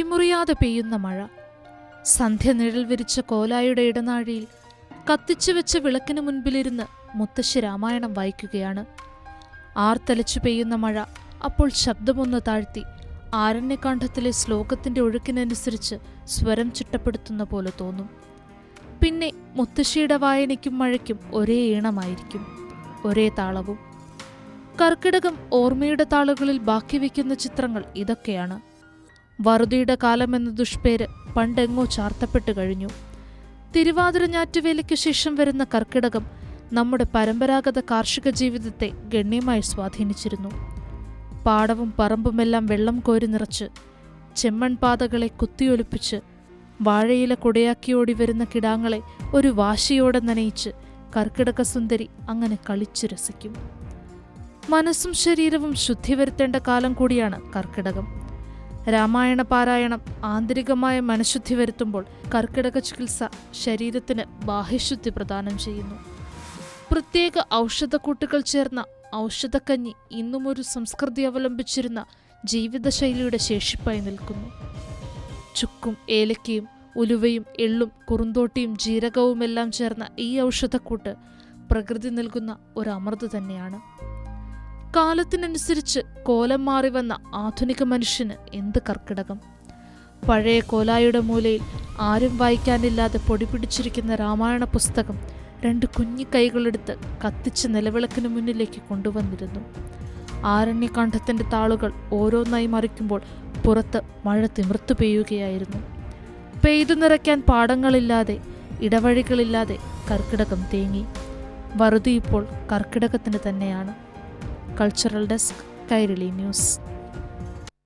പിരിമുറിയാതെ പെയ്യുന്ന മഴ. സന്ധ്യ നിഴൽ വിരിച്ച കോലായുടെ ഇടനാഴിയിൽ കത്തിച്ചു വെച്ച വിളക്കിന് മുൻപിലിരുന്ന് മുത്തശ്ശി രാമായണം വായിക്കുകയാണ്. ആർത്തലച്ചു പെയ്യുന്ന മഴ അപ്പോൾ ശബ്ദമൊന്ന് താഴ്ത്തി ആരണ്യകാന്ഡത്തിലെ ശ്ലോകത്തിന്റെ ഒഴുക്കിനനുസരിച്ച് സ്വരം ചിട്ടപ്പെടുത്തുന്ന പോലെ തോന്നും. പിന്നെ മുത്തശ്ശിയുടെ വായനയ്ക്കും മഴയ്ക്കും ഒരേ ഈണമായിരിക്കും ഒരേ താളവും. കർക്കിടകം ഓർമ്മയുടെ താളുകളിൽ ബാക്കി വയ്ക്കുന്ന ചിത്രങ്ങൾ ഇതൊക്കെയാണ്. വറുതിയുടെ കാലമെന്ന ദുഷ്പേര് പണ്ടെങ്ങോ ചാർത്തപ്പെട്ടു കഴിഞ്ഞു. തിരുവാതിര ഞാറ്റുവേലയ്ക്ക് ശേഷം വരുന്ന കർക്കിടകം നമ്മുടെ പരമ്പരാഗത കാർഷിക ജീവിതത്തെ ഗണ്യമായി സ്വാധീനിച്ചിരുന്നു. പാടവും പറമ്പുമെല്ലാം വെള്ളം കോരി നിറച്ച് ചെമ്മൺപാതകളെ കുത്തിയൊലിപ്പിച്ച് വാഴയില കുടയാക്കിയോടി വരുന്ന കിടാങ്ങളെ ഒരു വാശിയോടെ നനയിച്ച് കർക്കിടക സുന്ദരി അങ്ങനെ കളിച്ചു രസിക്കും. മനസ്സും ശരീരവും ശുദ്ധി വരുത്തേണ്ട കാലം കൂടിയാണ് കർക്കിടകം. രാമായണ പാരായണം ആന്തരികമായ മനഃശുദ്ധി വരുത്തുമ്പോൾ കർക്കിടക ചികിത്സ ശരീരത്തിന് ബാഹ്യശുദ്ധി പ്രദാനം ചെയ്യുന്നു. പ്രത്യേക ഔഷധക്കൂട്ടുകൾ ചേർന്ന ഔഷധക്കഞ്ഞി ഇന്നും ഒരു സംസ്കൃതി അവലംബിച്ചിരുന്ന ജീവിതശൈലിയുടെ ശേഷിപ്പായി നിൽക്കുന്നു. ചുക്കും ഏലക്കയും ഉലുവയും എള്ളും കുറുന്തോട്ടിയും ജീരകവുമെല്ലാം ചേർന്ന ഈ ഔഷധക്കൂട്ട് പ്രകൃതി നൽകുന്ന ഒരു അമൃത് തന്നെയാണ്. കാലത്തിനനുസരിച്ച് കോലം മാറി വന്ന ആധുനിക മനുഷ്യന് എന്ത് കർക്കിടകം? പഴയ കോലായുടെ മൂലയിൽ ആരും വായിക്കാനില്ലാതെ പൊടി പിടിച്ചിരിക്കുന്ന രാമായണ പുസ്തകം രണ്ട് കുഞ്ഞു കൈകളെടുത്ത് കത്തിച്ച് നിലവിളക്കിന് മുന്നിലേക്ക് കൊണ്ടുവന്നിരുന്നു. ആരണ്യകാന്ഠത്തിന്റെ താളുകൾ ഓരോന്നായി മറിക്കുമ്പോൾ പുറത്ത് മഴ തിമിർത്തു പെയ്യുകയായിരുന്നു. പെയ്തു നിറയ്ക്കാൻ പാടങ്ങളില്ലാതെ ഇടവഴികളില്ലാതെ കർക്കിടകം തേങ്ങി. വറുതി ഇപ്പോൾ കർക്കിടകത്തിന് തന്നെയാണ്. Cultural desk Kairali news